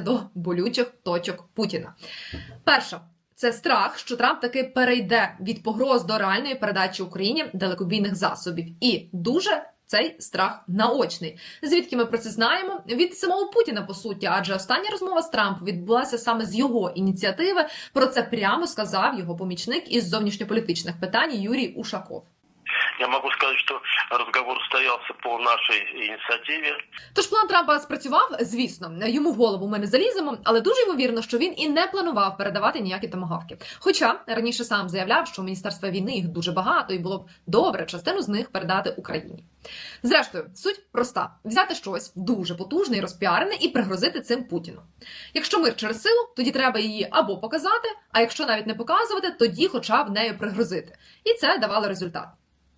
до болючих точок Путіна. Перша. Це страх, що Трамп таки перейде від погроз до реальної передачі Україні далекобійних засобів, і дуже цей страх наочний. Звідки ми про це знаємо? Від самого Путіна, по суті, адже остання розмова з Трампом відбулася саме з його ініціативи. Про це прямо сказав його помічник із зовнішньополітичних питань Юрій Ушаков. Я могу сказать, что разговор состоялся по нашей инициативе. Тож план Трампа спрацював, звісно, йому в голову ми не заліземо, але дуже ймовірно, що він і не планував передавати ніякі томагавки. Хоча раніше сам заявляв, що міністерства війни їх дуже багато, і було б добре частину з них передати Україні. Зрештою, суть проста: взяти щось дуже потужне і розпіарене і пригрозити цим Путіну. Якщо мир через силу, тоді треба її або показати, а якщо навіть не показувати, тоді хоча б нею пригрозити. І це давало результат.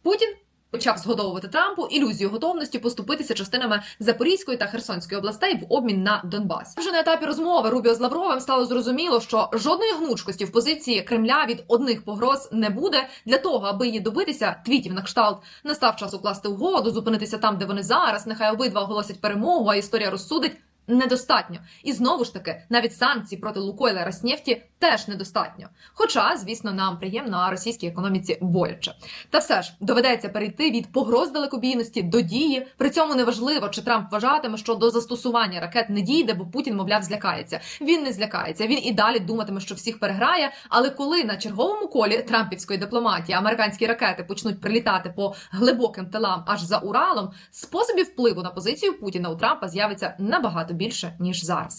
Путін почав згодовувати Трампу ілюзію готовності поступитися частинами Запорізької та Херсонської областей в обмін на Донбас. Вже на етапі розмови Рубіо з Лавровим стало зрозуміло, що жодної гнучкості в позиції Кремля від одних погроз не буде для того, аби її добитися. Твітів на кшталт настав час укласти угоду, зупинитися там, де вони зараз. Нехай обидва оголосять перемогу, а історія розсудить. Недостатньо, і знову ж таки, навіть санкцій проти Лукойла Роснефті теж недостатньо. Хоча, звісно, нам приємно, а російській економіці боляче. Та все ж доведеться перейти від погроз далекобійності до дії. При цьому неважливо, чи Трамп вважатиме, що до застосування ракет не дійде, бо Путін, мовляв, злякається. Він не злякається. Він і далі думатиме, що всіх переграє. Але коли на черговому колі трампівської дипломатії американські ракети почнуть прилітати по глибоким тилам аж за Уралом, способів впливу на позицію Путіна у Трампа з'явиться набагато більше ніж зараз.